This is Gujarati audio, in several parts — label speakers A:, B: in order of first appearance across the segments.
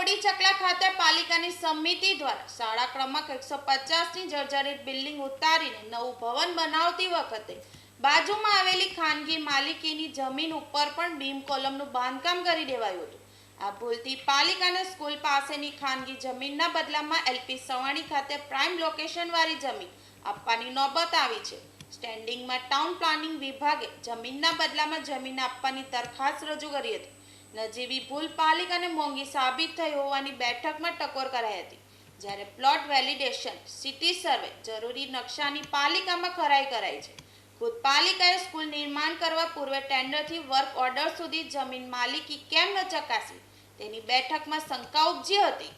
A: હોડી ચકલા ખાતે પાલિકાની સમિતિ દ્વારા શાળા ક્રમાંક એકસો પચાસની જર્જરિત બિલ્ડિંગ ઉતારીને નવું ભવન બનાવતી વખતે બાજુમાં આવેલી ખાનગી માલિકીની જમીન ઉપર પણ બીમ કોલમનું બાંધકામ કરી દેવાયું હતું. આ ભૂલથી પાલિકાને સ્કૂલ પાસેની ખાનગી જમીનના બદલામાં એલપી સવાણી ખાતે પ્રાઇમ લોકેશનવાળી જમીન આપવાની નોબત આવી છે. સ્ટેન્ડિંગમાં ટાઉન પ્લાનિંગ વિભાગે જમીનના બદલામાં જમીન આપવાની દરખાસ્ત રજૂ કરી હતી. નજીવી ભૂલ પાલિકાને મોંઘી સાબિત થઈ હોવાની બેઠકમાં ટકોર કરાઈ હતી. જ્યારે પ્લોટ વેલિડેશન, સિટી સર્વે, જરૂરી નકશાની પાલિકામાં ખરાઈ કરાઈ છે. ખુદ પાલિકાએ સ્કૂલ નિર્માણ કરવા પૂર્વે ટેન્ડરથી વર્ક ઓર્ડર સુધી જમીન માલિકી કેમ ન ચકાસી? તેની બેઠકમાં શંકા ઉપજી હતી.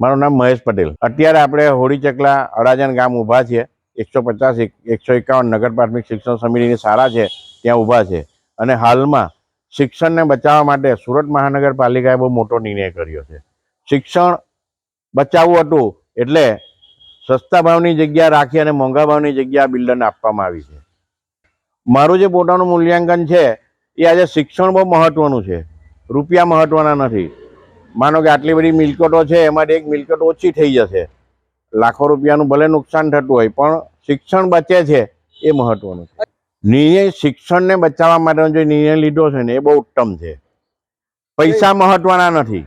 B: મારું નામ મહેશ પટેલ. અત્યારે આપણે હોળી ચકલા અડાજણ ગામ ઊભા છે એકસો પચાસ એકસો એકાવન નગર પ્રાથમિક શિક્ષણ સમિતિની શાળા છે. ત્યાં ઊભા છે. અને હાલમાં શિક્ષણને બચાવવા માટે સુરત મહાનગરપાલિકાએ બહુ મોટો નિર્ણય કર્યો છે. શિક્ષણ બચાવવું હતું એટલે સસ્તા ભાવની જગ્યા રાખી અને મોંઘા ભાવની જગ્યા બિલ્ડરને આપવામાં આવી છે. મારું જે પોતાનું મૂલ્યાંકન છે, એ આજે શિક્ષણ બહુ મહત્વનું છે. રૂપિયા મહત્વના નથી. માનો કે આટલી બધી મિલકતો છે એમાંથી એક મિલકત ઓછી થઈ જશે. લાખો રૂપિયાનું ભલે નુકસાન થતું હોય, પણ શિક્ષણ બચે છે, એ મહત્વનું છે. નિર્ણય શિક્ષણને બચાવવા માટેનો જે નિર્ણય લીધો છે ને, એ બહુ ઉત્તમ છે. પૈસા મહત્વના નથી.